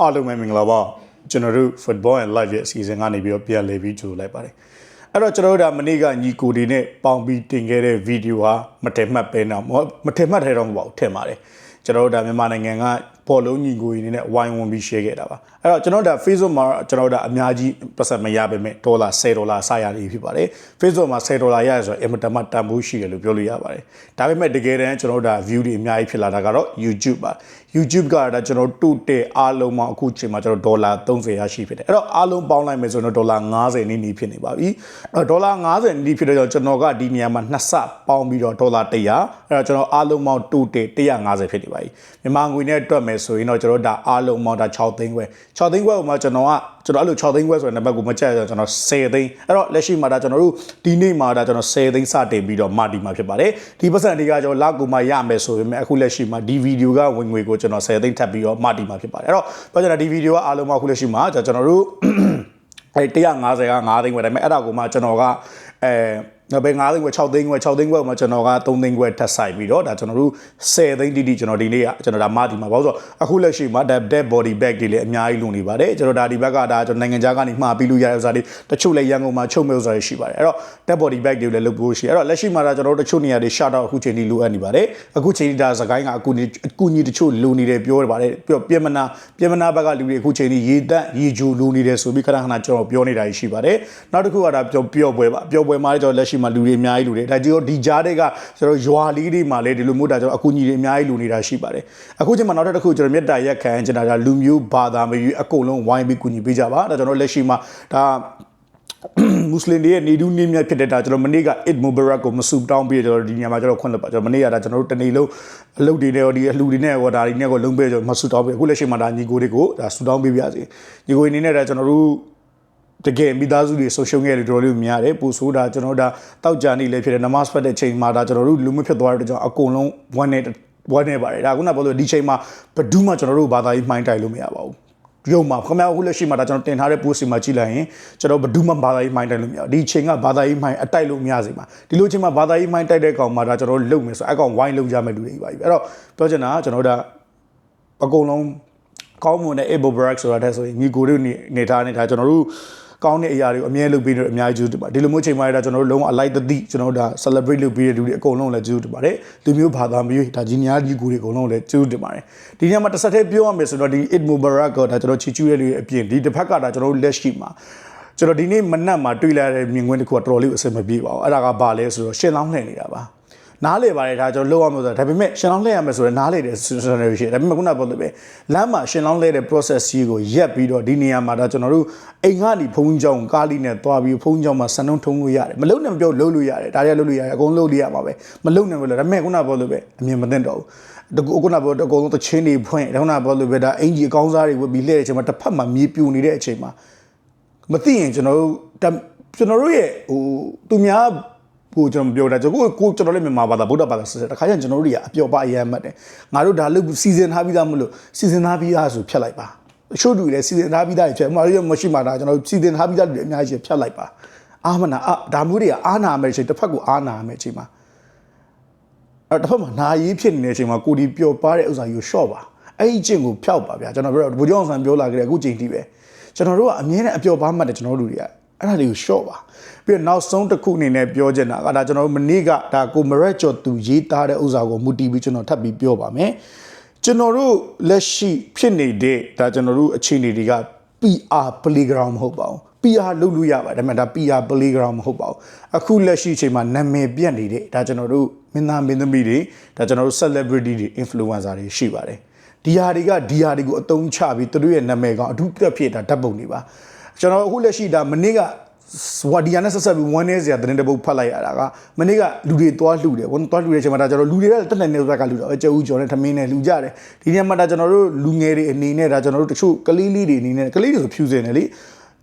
အားလုံးပဲမင်္ဂလာပါကျွန်တော်တို့ football and live ရဲ့အစီအစဉ်ကနေပြီးတော့ပြန်လည်ပြီးကြိုလိုက်ပါတယ်အဲ့တော့ကျွန်တော်တို့ဒါမနေ့ကညီကိုဒီနဲ့ပေါင်ပြီးတင်ခဲ့တဲ့ဗီဒီယိုဟာမထင်မှတ်ပဲတော့မထင်မှတ်ထဲတော့မဟုတ်ဘူးထင်ပါတယ်ကျွန်တော်တို့ဒါမြန်မာနိုင်ငံက ပေါ်လုံးညီကိုကြီးနဲ့ဝိုင်းဝန်းပြီး share ခဲ့တာပါအဲ့တော့ကျွန်တော်တို့ဒါ Facebook မှာကျွန်တော်တို့ဒါအများကြီးပတ်သက်မရပါမဲ့ဒေါ်လာ10ဒေါ်လာစရနေဖြစ်ပါတယ် Facebook မှာ10ဒေါ်လာရရဆိုတော့အင်မတန်မှတန်ဖိုးရှိတယ်လို့ပြောလို့ရပါတယ်ဒါပေမဲ့တကယ်တမ်းကျွန်တော်တို့ဒါ view တွေအများကြီးဖြစ်လာတာကတော့ YouTube ပါ YouTube ကဒါကျွန်တော်တို့တုတဲ့အားလုံးပေါင်းအခုချိန်မှာကျွန်တော်ဒေါ်လာ30ရရှိဖြစ်တယ်အဲ့တော့အားလုံးပေါင်းလိုက်မယ်ဆိုတော့ဒေါ်လာ90နီးနီးဖြစ်နေပါပြီအဲ့တော့ဒေါ်လာ90နီးဖြစ်တဲ့ကြောင့်ကျွန်တော်ကဒီနေရာမှာနှစ်ဆပေါင်းပြီးတော့ဒေါ်လာ100အဲ့တော့ကျွန်တော်အားလုံးပေါင်းတုတဲ့150ဖြစ်နေပါပြီမြန်မာငွေနဲ့တွက်မယ်ဆိုရင်တော့ကျွန်တော်ဒါအားလုံးပေါင်းဒါ6သိန်းခွဲ6သိန်းခွဲကိုမှကျွန်တော်ကကျွန်တော်အဲ့လို6သိန်းခွဲဆိုတဲ့နံပါတ်ကိုမကြက်ရကျွန်တော်10သိန်းအဲ့တော့လက်ရှိမှာဒါကျွန်တော်တို့ဒီနေ့မှာဒါကျွန်တော်10သိန်းစတင်ပြီးတော့မာတီမှာဖြစ်ပါတယ်ဒီပတ်စံတွေကကျွန်တော်လောက်ကိုမှရမယ်ဆိုပေမဲ့အခုလက်ရှိမှာဒီဗီဒီယိုကဝင်ငွေကိုကျွန်တော်10သိန်းထပ်ပြီးတော့မာတီမှာဖြစ်ပါတယ်အဲ့တော့ပြောချင်တာဒီဗီဒီယိုကအားလုံးမှအခုလက်ရှိမှာကျွန်တော်တို့အဲ150က9သိန်းပဲဒါပေမဲ့အဲ့ဒါကိုမှကျွန်တော်ကအဲ ဘယ်9သိန်းခွဲ6သိန်းခွဲ6သိန်းခွဲမှာကျွန်တော်က3သိန်းခွဲထပ်ဆိုင်ပြီးတော့ဒါကျွန်တော်တို့10သိန်းတိတိကျွန်တော်ဒီနေ့ကကျွန်တော်ဒါမာဒီမှာဘာလို့ဆိုတော့အခုလက်ရှိမှာ dead body bag တွေလည်းအများကြီးလုံနေပါတယ်ကျွန်တော်ဒါဒီဘက်ကဒါကျွန်တော်နိုင်ငံခြားကနေမှာပြီးလို့ရတဲ့ဥစ္စာတွေတချို့လည်းရန်ကုန်မှာချုပ်မဲ့ဥစ္စာတွေရှိပါတယ်အဲ့တော့ dead body bag တွေလည်းလုပ်ဖို့ရှိအဲ့တော့လက်ရှိမှာဒါကျွန်တော်တို့တချို့နေရာတွေ shut out အခုချိန်ထိလိုအပ်နေပါတယ်အခုချိန်ထိဒါစကိုင်းကအကူအကူညီတချို့လိုနေတယ်ပြောပါတယ်ပြောပြင်မနာပြင်မနာဘက်ကလူတွေအခုချိန်ထိရေတက်ရေဂျူလိုနေတယ်ဆိုပြီးခဏခဏကျွန်တော်ပြောနေတာရှိပါတယ်နောက်တစ်ခုကဒါပြောပြောပွဲပါပြောပွဲမှာလည်းကျွန်တော်လက်ရှိမှာလူတွေအများကြီးလူတွေဒါကြီးဒီကြားတွေကကျွန်တော်ရွာလေးတွေမှာလည်းဒီလိုမျိုးဒါကျွန်တော်အကူညီတွေအများကြီးလူနေတာရှိပါတယ်အခုချိန်မှာနောက်တစ်ခုကျွန်တော်မြတ်တာရက်ခံကျွန်တော်ဒါလူမျိုးဘာသာမရွေးအကုန်လုံးဝိုင်းပြီးကူညီပေးကြပါဒါကျွန်တော်လက်ရှိမှာဒါမွတ်စလင်တွေရဲ့နေဒူးနေမြတ်ဖြစ်တဲ့ဒါကျွန်တော်မနေ့က Eid Mubarak ကိုမဆူတောင်းပြီးကျွန်တော်ဒီညမှာကျွန်တော်ခွင့်လွှတ်ပါကျွန်တော်မနေ့ကဒါကျွန်တော်တို့တနေ့လုံးအလုပ်တွေနဲ့ဒီအလှူတွေနဲ့ဟောဒါတွေနဲ့ကိုလုံးပေးကျွန်တော်မဆူတောင်းပြီးအခုလက်ရှိမှာဒါညီကိုတွေကိုဒါဆူတောင်းပေးပြစီညီကိုအနေနဲ့ဒါကျွန်တော်တို့ တကယ်မိသားစုတွေဆုံးရှုံးခဲ့တယ်တော်တော်လေးများတယ်ပူဆိုးတာကျွန်တော်ဒါတောက်ကြနေလည်းဖြစ်တယ်နမတ်ဖတ်တဲ့ချိန်မှာဒါကျွန်တော်တို့လူမဖြစ်သွားတဲ့ကြောင့်အကုန်လုံးဝမ်းနေဝမ်းနေပါတယ်ဒါခုနကပြောလို့ဒီချိန်မှာဘယ်သူမှကျွန်တော်တို့ဘာသာရေးမှိုင်းတိုင်လို့မရပါဘူးရုံမှာခင်ဗျားအခုလက်ရှိမှာဒါကျွန်တော်တင်ထားတဲ့ post မှာကြည့်လိုက်ရင်ကျွန်တော်ဘယ်သူမှဘာသာရေးမှိုင်းတိုက်လို့မရဘူးဒီချိန်ကဘာသာရေးမှိုင်းအတိုက်လို့မရစေမှာဒီလိုချိန်မှာဘာသာရေးမှိုင်းတိုက်တဲ့ကောင်မှာဒါကျွန်တော်လုံမယ်ဆိုအကောင်ဝိုင်းလုံကြမယ်လူတွေပါပြီအဲ့တော့ပြောချင်တာကကျွန်တော်တို့အကုန်လုံးကောင်းမွန်တဲ့ able break ဆိုတာတဲ့ဆိုရင်ညီကိုတို့နေထားနေတာကျွန်တော်တို့ ကောင်းတဲ့အရာတွေကိုအမြဲလုပ်ပြီးတော့အများကြီးကျေးဇူးတင်ပါတယ်ဒီလိုမျိုးချိန်မှရတာကျွန်တော်တို့လုံးဝ alike တသိကျွန်တော်တို့ဒါ celebrate လုပ်ပြီးတဲ့လူတွေအကုန်လုံးလည်းကျေးဇူးတင်ပါတယ်လူမျိုးဘာသာမျိုးဒါဂျီနီယာဒီကူတွေအကုန်လုံးလည်းကျေးဇူးတင်ပါတယ်ဒီညမှာတစ်ဆက်တည်းပြောရမယ်ဆိုတော့ဒီ Eid Mubarak ကဒါကျွန်တော်ချီကျူးရဲ့လူတွေအပြင်ဒီတစ်ဖက်ကဒါကျွန်တော်တို့လက်ရှိမှာကျွန်တော်ဒီနေ့မနက်မှာတွေ့လာတဲ့မြင်ကွင်းတစ်ခုကတော်တော်လေးအဆင်မပြေပါဘူးအဲ့ဒါကဘာလဲဆိုတော့ရှင်းလောင်းလှည့်နေတာပါ နားလေပါတယ်ဒါကျွန်တော်လောက်ရမှာဆိုတာဒါပေမဲ့ရှင်လောင်းလှည့်ရမယ်ဆိုတော့နားလေတဲ့ scenario ရှိတယ်ဒါပေမဲ့ခုနပြောလို့ပဲလမ်းမှာရှင်လောင်းလှည့်တဲ့ process ကြီးကိုရက်ပြီးတော့ဒီနေရာမှာဒါကျွန်တော်တို့အိမ်ကနေဖုန်းကြောင်ကားလေးနဲ့သွားပြီးဖုန်းကြောင်မှာစံနှုံးထုံးလို့ရတယ်မလုံနဲ့မပြောလို့လို့ရတယ်ဒါတွေကလို့လို့ရတယ်အကုန်လုံးလို့ရမှာပဲမလုံနဲ့မလို့ဒါပေမဲ့ခုနပြောလို့ပဲအမြင်မသိတော့ဘူးတကူခုနပြောအကုန်လုံးတချင်းတွေဖွင့်ခုနပြောလို့ပဲဒါအင်ဂျီအကောင်းစားတွေဝတ်ပြီးလှည့်တဲ့အချိန်မှာတစ်ဖက်မှာမြေပြူနေတဲ့အချိန်မှာမသိရင်ကျွန်တော်တို့ကျွန်တော်တို့ရဲ့ဟိုသူများ ကိုကျွန်တော်ပြောတာကျွန်တော်ကိုကျွန်တော်လည်းမြန်မာဘာသာဗုဒ္ဓဘာသာဆက်ဆက်တခါကျရင်ကျွန်တော်တို့တွေကအပျော်ပါအရမ်းမှတ်တယ်ငါတို့ဒါလို့စီစဉ်ထားပြီးသားမလို့စီစဉ်ထားပြီးသားဆိုဖြတ်လိုက်ပါအချို့လူတွေလည်းစီစဉ်ထားပြီးသားတွေဖြတ်မှာရမရှိမှာဒါကျွန်တော်စီစဉ်ထားပြီးသားလူတွေအများကြီးဖြတ်လိုက်ပါအာမနာအာဒါမျိုးတွေကအာနာမယ်ချိန်တစ်ဖက်ကိုအာနာမယ်ချိန်မှာအဲ့တစ်ဖက်မှာနာရေးဖြစ်နေတဲ့အချိန်မှာကိုဒီပျော်ပါတဲ့ဥစ္စာကိုရှော့ပါအဲ့ဒီကျင့်ကိုဖျောက်ပါဗျာကျွန်တော်ပြောတော့ဘုကြောင့်ဆန်ပြောလာကြတယ်အခုချိန်ထိပဲကျွန်တော်တို့ကအမြဲတမ်းအပျော်ပါမှတ်တယ်ကျွန်တော်တို့တွေက အဲ့ဒါတွေကို short ပါပြီးတော့နောက်ဆုံးတစ်ခုအနေနဲ့ပြောချင်တာကဒါကျွန်တော်တို့မနေ့ကဒါကိုမရက်ကျော်သူရေးသားတဲ့ဥစ္စာကိုမူတည်ပြီးကျွန်တော်ထပ်ပြီးပြောပါမယ်ကျွန်တော်တို့လက်ရှိဖြစ်နေတဲ့ဒါကျွန်တော်တို့အခြေအနေတွေက PR playground မဟုတ်ပါဘူး PR လုပ်လို့ရပါတယ်ဒါပေမဲ့ဒါ PR playground မဟုတ်ပါဘူးအခုလက်ရှိအချိန်မှာနာမည်ပြတ်နေတဲ့ဒါကျွန်တော်တို့မင်းသားမင်းသမီးတွေဒါကျွန်တော်တို့ celebrity တွေ influencer တွေရှိပါတယ်ဒီဟာတွေကဒီဟာတွေကိုအတုံးချပြီးသူတို့ရဲ့နာမည်ကောင်အထူးတက်ဖြစ်တာဓာတ်ပုံတွေပါ ကျွန်တော်အခုလက်ရှိဒါမနေ့ကဝါဒီယာနဲ့ဆက်ဆက်ပြီးဝမ်းနေစရာသတင်းတပုတ်ဖတ်လိုက်ရတာကမနေ့ကလူတွေသွားလှူတယ်ဝန်သွားလှူတဲ့အချိန်မှာဒါကျွန်တော်လူတွေကတက်တဲ့နေဘက်ကလှူတော့အကျဦးကျော်နဲ့ထမင်းနဲ့လှူကြတယ်ဒီနေ့မှဒါကျွန်တော်တို့လူငယ်တွေအနေနဲ့ဒါကျွန်တော်တို့တချို့ကလေးလေးတွေအနေနဲ့ကလေးတွေဆိုဖြူစင်တယ်လေ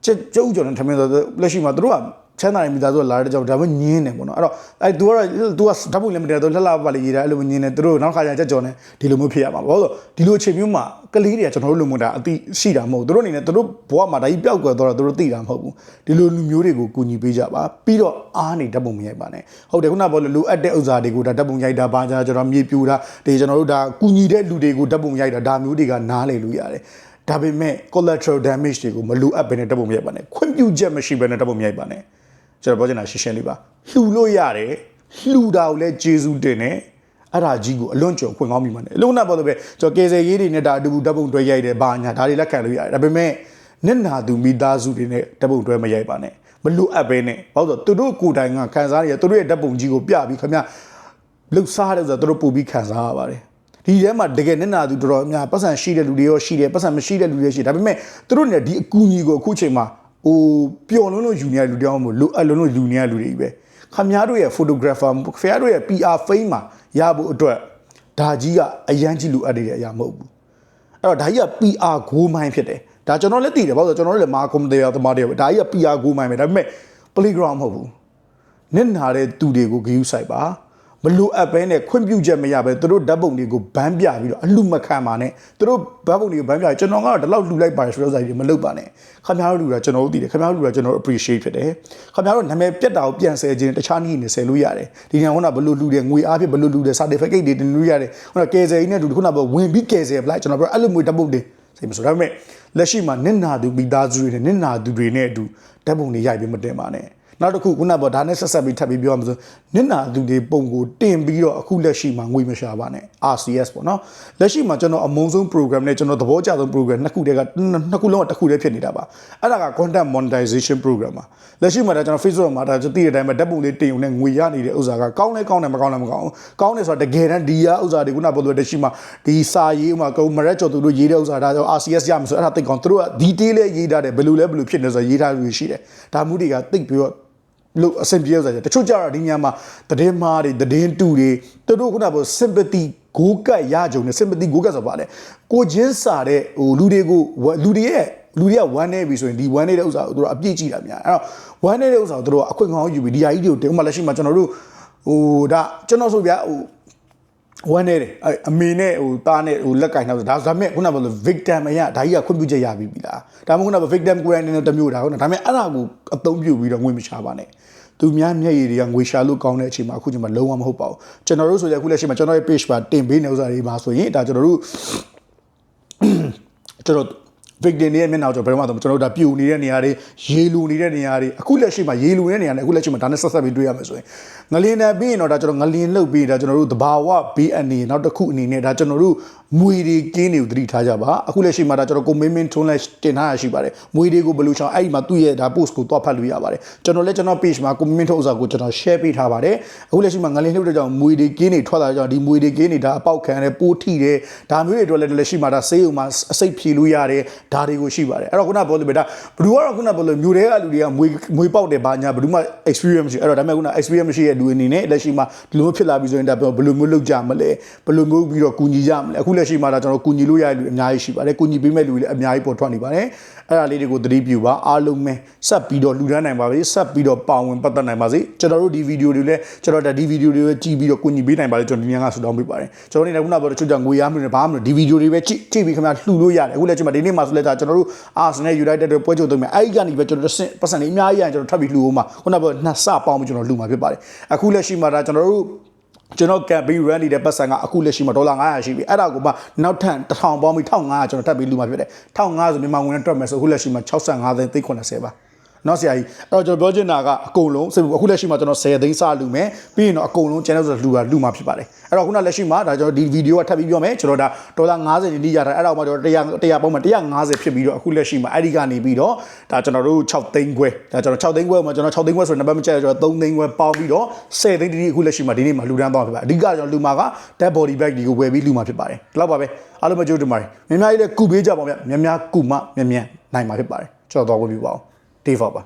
ကျကျဦးကျော်နဲ့ထမင်းဆိုလက်ရှိမှာတို့က ချမ်းသာနေမိသားစုလာတဲ့ကြောင့်ဒါမှညင်းတယ်ပေါ့နော်အဲ့တော့အဲ तू ကတော့ तू ကဓာတ်ပုံလည်းမတည့်တော့လှလှပါလေရေးတာအဲ့လိုညင်းတယ်သူတို့နောက်ခါကျချက်ကြော်နေဒီလိုမျိုးဖြစ်ရမှာပေါ့ဆိုဒီလိုအချိန်မျိုးမှာကလေးတွေကကျွန်တော်တို့လူမျိုးတာအတိရှိတာမဟုတ်ဘူးသူတို့အနေနဲ့သူတို့ဘဝမှာဒါကြီးပျောက်ကွယ်သွားတော့သူတို့သိတာမဟုတ်ဘူးဒီလိုလူမျိုးတွေကိုကူညီပေးကြပါပြီးတော့အားနေဓာတ်ပုံမရိုက်ပါနဲ့ဟုတ်တယ်ခုနကပြောလို့လိုအပ်တဲ့ဥစ္စာတွေကိုဒါဓာတ်ပုံရိုက်တာဘာညာကျွန်တော်မြေပြူတာဒီကျွန်တော်တို့ဒါကူညီတဲ့လူတွေကိုဓာတ်ပုံရိုက်တာဒါမျိုးတွေကနားလည်လို့ရတယ်ဒါပေမဲ့ collateral damage တွေကိုမလိုအပ်ဘဲနဲ့ဓာတ်ပုံမရိုက်ပါနဲ့ခွင့်ပြုချက်မရှိဘဲနဲ့ဓာတ်ပုံမရိုက်ပါနဲ့ ကျွန်တော်ပြောချင်တာရှင်းရှင်းလေးပါလှူလို့ရတယ်လှူတာကိုလည်းကျေစုတင်တယ်အဲ့ဒါကြီးကိုအလွန်ကြုံခွင့်ကောင်းမိမှာနဲ့အလုံးနဲ့ပေါ်တော့ပဲကျွန်တော်ကေဆယ်ရေးတွေနဲ့ဒါအတူဓာတ်ပုံတွဲရိုက်တယ်ဘာညာဒါတွေလက်ခံလို့ရတယ်ဒါပေမဲ့နစ်နာသူမိသားစုတွေနဲ့ဓာတ်ပုံတွဲမရိုက်ပါနဲ့မလို့အပ်ပဲနဲ့ဘာလို့ဆိုသူတို့ကိုယ်တိုင်ကခံစားနေရသူတို့ရဲ့ဓာတ်ပုံကြီးကိုပြပြီးခင်ဗျလှုပ်ရှားတယ်ဆိုတော့သူတို့ပို့ပြီးခံစားရပါတယ်ဒီထဲမှာတကယ်နစ်နာသူတော်တော်များပတ်စံရှိတဲ့လူတွေရောရှိတယ်ပတ်စံမရှိတဲ့လူတွေရှိတယ်ဒါပေမဲ့သူတို့နဲ့ဒီအကူအညီကိုအခုချိန်မှာ ဟိုပျော်လုံးလို့ယူနေရတဲ့လူတယောက်မို့လိုအပ်လုံးလို့ယူနေရတဲ့လူတွေကြီးပဲခင်ဗျားတို့ရဲ့ photographer ခင်ဗျားတို့ရဲ့ PR fame မှာရဖို့အတွက်ဒါကြီးကအရန်ကြီးလိုအပ်နေတဲ့အရာမဟုတ်ဘူးအဲ့တော့ဒါကြီးက PR ဂိုးမိုင်းဖြစ်တယ်ဒါကျွန်တော်လည်းသိတယ်ဘာလို့လဲကျွန်တော်တို့လည်းမာကွန်တရားသမားတွေပဲဒါကြီးက PR ဂိုးမိုင်းပဲဒါပေမဲ့ playground မဟုတ်ဘူးနစ်နာတဲ့သူတွေကိုဂရုစိုက်ပါ မလိုအပ်ပဲနဲ့ခွင့်ပြုချက်မရပဲသူတို့ဓာတ်ပုံတွေကိုဘန်းပြပြီးတော့အလူမခံပါနဲ့သူတို့ဓာတ်ပုံတွေကိုဘန်းပြကျွန်တော်ကတော့ဒီလောက်လှူလိုက်ပါတယ်ဆိုတော့ဆိုင်တွေမလုပ်ပါနဲ့ခင်ဗျားတို့လူတာကျွန်တော်တို့သိတယ်ခင်ဗျားတို့လူတာကျွန်တော်တို့ appreciate ဖြစ်တယ်ခင်ဗျားတို့နာမည်ပြတ်တာကိုပြန်ဆယ်ခြင်းတခြားနည်းနဲ့ဆယ်လို့ရတယ်ဒီညခုနဘလို့လူတယ်ငွေအားဖြင့်ဘလို့လူတယ် certificate တွေတင်လို့ရတယ်ခုနကယ်ဆယ်ကြီးနဲ့တူခုနကဝင်ပြီးကယ်ဆယ်ပလိုက်ကျွန်တော်ပြောအဲ့လိုမျိုးဓာတ်ပုံတွေစိတ်မဆိုဒါပေမဲ့လက်ရှိမှာနစ်နာသူမိသားစုတွေနဲ့နစ်နာသူတွေနဲ့အတူဓာတ်ပုံတွေရိုက်ပြီးမတင်ပါနဲ့ နောက်တစ်ခုခုနကဒါနဲ့ဆက်ဆက်ပြီးထပ်ပြီးပြောရမှာဆိုနစ်နာသူတွေပုံကိုတင်ပြီးတော့အခုလက်ရှိမှာငွေမရှာပါနဲ့ RCS ပေါ့နော်လက်ရှိမှာကျွန်တော်အမုံဆုံး program နဲ့ကျွန်တော်သဘောကျဆုံး program နှစ်ခုတည်းကနှစ်ခုလုံးကတစ်ခုတည်းဖြစ်နေတာပါအဲ့ဒါက content monetization program ပါလက်ရှိမှာဒါကျွန်တော် Facebook မှာဒါကျွန်တော်သိတဲ့အတိုင်းပဲဓာတ်ပုံလေးတင်ုံနဲ့ငွေရနေတဲ့ဥစ္စာကကောင်းလဲကောင်းတယ်မကောင်းလည်းမကောင်းဘူးကောင်းတယ်ဆိုတာတကယ်တမ်းဒီရဥစ္စာတွေခုနကပြောလို့တရှိမှာဒီစာရေးဥမှာကုမရက်ကျော်သူတို့ရေးတဲ့ဥစ္စာဒါကြောင့် RCS ရမှာဆိုအဲ့ဒါသိကောင်းသူတို့က detail လေးရေးထားတယ်ဘယ်လိုလဲဘယ်လိုဖြစ်နေဆိုရေးထားလို့ရှိတယ်ဒါမှုတွေကသိပြီးတော့ လို့အဆင်ပြေဥစ္စာတချို့ကြတော့ဒီညမှာတည်င်းမားတွေတည်င်းတူတွေသူတို့ခုနကပြော sympathy ဂိုးကတ်ရကြုံနဲ့ sympathy ဂိုးကတ်ဆိုပါလေကိုချင်းစာတဲ့ဟိုလူတွေကိုလူတွေရဲ့လူတွေကဝမ်းနေပြီဆိုရင်ဒီဝမ်းနေတဲ့ဥစ္စာကိုသူတို့အပြည့်ကြည့်တာများအဲ့တော့ဝမ်းနေတဲ့ဥစ္စာကိုသူတို့အခွင့်ကောင်းယူပြီးဒီဟာကြီးတွေကိုတင်ဥပမာလက်ရှိမှာကျွန်တော်တို့ဟိုဒါကျွန်တော်ဆိုဗျာဟို ဝမ်းနေတယ်အဲ့အမေနဲ့ဟိုသားနဲ့ဟိုလက်ကင်နောက်ဆိုဒါဒါပေမဲ့ခုနကပြောလို့ victim အရာဒါကြီးကခွင့်ပြုချက်ရပြီပြီလားဒါမှမဟုတ်ခုနက victim ကိုယ်တိုင်နဲ့တမျိုးဒါဟုတ်နော်ဒါပေမဲ့အဲ့ဒါကိုအသုံးပြုပြီးတော့ငွေမချပါနဲ့သူများမျက်ရည်တွေကငွေရှာလို့ကောင်းတဲ့အချိန်မှာအခုချိန်မှာလုံးဝမဟုတ်ပါဘူးကျွန်တော်တို့ဆိုရင်အခုလက်ရှိမှာကျွန်တော်ရဲ့ page မှာတင်ပေးနေဥစ္စာတွေမှာဆိုရင်ဒါကျွန်တော်တို့ကျွန်တော် victim တွေရဲ့မျက်နှာကျွန်တော်ဘယ်တော့မှကျွန်တော်တို့ဒါပြူနေတဲ့နေရာတွေရေလူနေတဲ့နေရာတွေအခုလက်ရှိမှာရေလူနေတဲ့နေရာတွေအခုလက်ရှိမှာဒါနဲ့ဆက်ဆက်ပြီးတွေ့ရမယ်ဆိုရင်ငလင်းနဲ့ပြီးရင်တော့ဒါကျွန်တော်ငလင်းလှုပ်ပြီးဒါကျွန်တော်တို့တဘာဝဘေးအနေနောက်တစ်ခုအနေနဲ့ဒါကျွန်တော်တို့ မွေတွေကင်းတွေကိုသတိထားကြပါအခုလက်ရှိမှာဒါကျွန်တော်ကိုမင်းမင်းထွန်းလဲတင်ထားရရှိပါတယ်မွေတွေကိုဘယ်လိုချောင်းအဲ့ဒီမှာသူ့ရဲ့ဒါ post ကိုတော့ဖတ်လို့ရပါတယ်ကျွန်တော်လည်းကျွန်တော် page မှာကိုမင်းမင်းထွန်းဥစ္စာကိုကျွန်တော် share ပေးထားပါတယ်အခုလက်ရှိမှာငလင်းလှုပ်တဲ့ကြောင့်မွေတွေကင်းတွေထွက်လာတဲ့ကြောင့်ဒီမွေတွေကင်းတွေဒါအပေါက်ခံတယ်ပိုးထိတယ်ဒါမျိုးတွေအတွက်လည်းလက်ရှိမှာဒါဆေးရုံမှာအစိတ်ဖြေလို့ရတယ်ဒါတွေကိုရှိပါတယ်အဲ့တော့ခုနပြောလို့ပဲဒါဘယ်သူကတော့ခုနပြောလို့မျိုးတွေကလူတွေကမွေမွေပေါက်တယ်ဘာညာဘယ်သူမှ experience မရှိအဲ့တော့ဒါပေမဲ့ခုန experience မရှိတဲ့လူအနေနဲ့လက်ရှိမှာဒီလိုမျိုးဖြစ်လာပြီဆိုရင်ဒါဘယ်လိုမျိုးလုပ်ကြမလဲဘယ်လိုမျိုးပြီးတော့ကူညီကြမလဲအခုလက်ရှိမှာဒါကျွန်တော်ကူညီလို့ရတဲ့လူအများကြီးရှိပါတယ်ကူညီပေးမဲ့လူတွေလည်းအများကြီးပေါ်ထွက်နေပါတယ်အဲ့ဒါလေးတွေကိုသတိပြုပါအားလုံးပဲဆက်ပြီးတော့လူဒန်းနိုင်ပါစေဆက်ပြီးတော့ပါဝင်ပတ်သက်နိုင်ပါစေကျွန်တော်တို့ဒီဗီဒီယိုတွေလည်းကျွန်တော်ဒီဗီဒီယိုတွေပဲကြည့်ပြီးတော့ကူညီပေးနိုင်ပါလေကျွန်တော်ဒီနေ့ကဆူတောင်းပေးပါတယ်ကျွန်တော်နေလည်းခုနကပြောတဲ့ချွတ်ကြငွေရမ်းမလို့ဘာမှမလို့ဒီဗီဒီယိုတွေပဲကြည့်ကြည့်ပြီးခင်ဗျာလှူလို့ရတယ်အခုလည်းကျွန်တော်ဒီနေ့မှဆိုလဲဒါကျွန်တော်တို့ Arsenal United တွေပွဲချုပ်သုံးမယ်အဲ့ဒီကနေပဲကျွန်တော်တို့ပတ်စံလေးအများကြီးရရင်ကျွန်တော်ထပ်ပြီးလှူအောင်မှာခုနကပြောနှစ်ဆပေါင်းပြီးကျွန်တော်လှူမှာဖြစ်ပါတယ်အခုလက်ရှိမှာဒါကျွန်တော်တို့ ကျွန်တော် campaign run နေတဲ့ပတ်စံကအခုလက်ရှိမှာဒေါ်လာ900ရှိပြီအဲ့ဒါကိုမှနောက်ထပ်1000ပေါင်းပြီး1500ကျွန်တော်ထပ်ပြီးလူမှာဖြစ်တယ်1500ဆိုမြန်မာငွေနဲ့တွက်မယ်ဆိုအခုလက်ရှိမှာ65သိန်းသိန်း80ပါ နော်ဆရာကြီးအဲ့တော့ကျွန်တော်ပြောချင်တာကအကုန်လုံးစိတ်အခုလက်ရှိမှာကျွန်တော်10သိန်းစလူမယ်ပြီးရင်တော့အကုန်လုံး channel ဆိုလူကလူမှာဖြစ်ပါတယ်အဲ့တော့ခုနလက်ရှိမှာဒါကျွန်တော်ဒီဗီဒီယိုကထပ်ပြီးပြောမယ်ကျွန်တော်ဒါဒေါ်လာ90နီးရတာအဲ့ဒါမှကျွန်တော်100 100ပေါင်းမှာ150ဖြစ်ပြီးတော့အခုလက်ရှိမှာအဲ့ဒီကနေပြီးတော့ဒါကျွန်တော်တို့6သိန်းခွဲဒါကျွန်တော်6သိန်းခွဲမှာကျွန်တော်6သိန်းခွဲဆိုတော့နံပါတ်မကျကျွန်တော်3သိန်းခွဲပေါင်းပြီးတော့10သိန်းတိတိအခုလက်ရှိမှာဒီနေ့မှာလူတန်းသွားဖြစ်ပါတယ်အဓိကကျွန်တော်လူမှာက dead body bag ဒီကိုဝယ်ပြီးလူမှာဖြစ်ပါတယ်ဒီလောက်ပါပဲအားလုံးမကြိုးတင်ပါတယ်များများကြီးလည်းကုပေးကြပါဦးဗျများများကုမများများနိုင်မှာဖြစ်ပါတယ်ကျွန်တော်တော့ဝယ်ပြီးပါအောင် 地方吧。